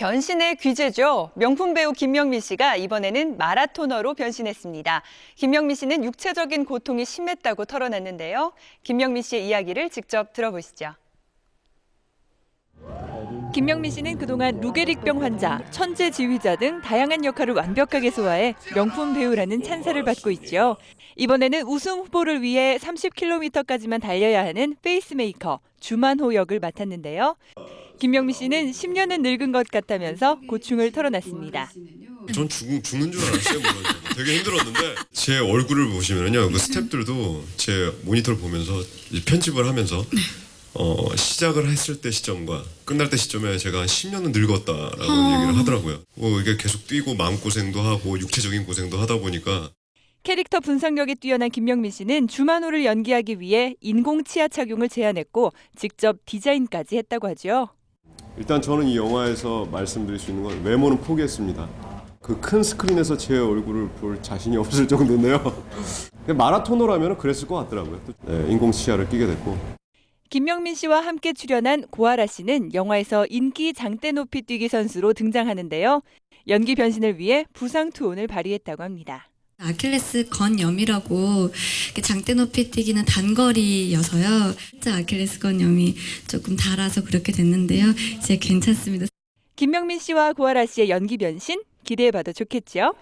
변신의 귀재죠. 명품 배우 김명미 씨가 이번에는 마라토너로 변신했습니다. 김명미 씨는 육체적인 고통이 심했다고 털어놨는데요. 김명미 씨의 이야기를 직접 들어보시죠. 김명미 씨는 그동안 루게릭병 환자, 천재 지휘자 등 다양한 역할을 완벽하게 소화해 명품 배우라는 찬사를 받고 있죠. 이번에는 우승 후보를 위해 30km까지만 달려야 하는 페이스메이커 주만호 역을 맡았는데요. 김명미 씨는 10년은 늙은 것 같다면서 고충을 털어놨습니다. 전 죽, 죽는 줄 알았어요. 되게 힘들었는데 제 얼굴을 보시면요, 그 스탭들도 제 모니터를 보면서 이 편집을 하면서 어, 시작을 했을 때 시점과 끝날 때 시점에 제가 한 10년은 늙었다라고 얘기를 하더라고요. 뭐 이게 계속 뛰고 마음 고생도 하고 육체적인 고생도 하다 보니까 캐릭터 분석력이 뛰어난 김명미 씨는 주만호를 연기하기 위해 인공 치아 착용을 제안했고 직접 디자인까지 했다고 하죠. 일단 저는 이 영화에서 말씀드릴 수 있는 건 외모는 포기했습니다. 그 큰 스크린에서 제 얼굴을 볼 자신이 없을 정도인데요. 마라토너라면 그랬을 것 같더라고요. 네, 인공 치아를 끼게 됐고 김명민 씨와 함께 출연한 고아라 씨는 영화에서 인기 장대 높이 뛰기 선수로 등장하는데요. 연기 변신을 위해 부상 투혼을 발휘했다고 합니다. 아킬레스 건염이라고 장대 높이 뛰기는 단거리여서요. 진짜 아킬레스 건염이 조금 달아서 그렇게 됐는데요. 이제 괜찮습니다. 김명민 씨와 고아라 씨의 연기 변신 기대해봐도 좋겠죠?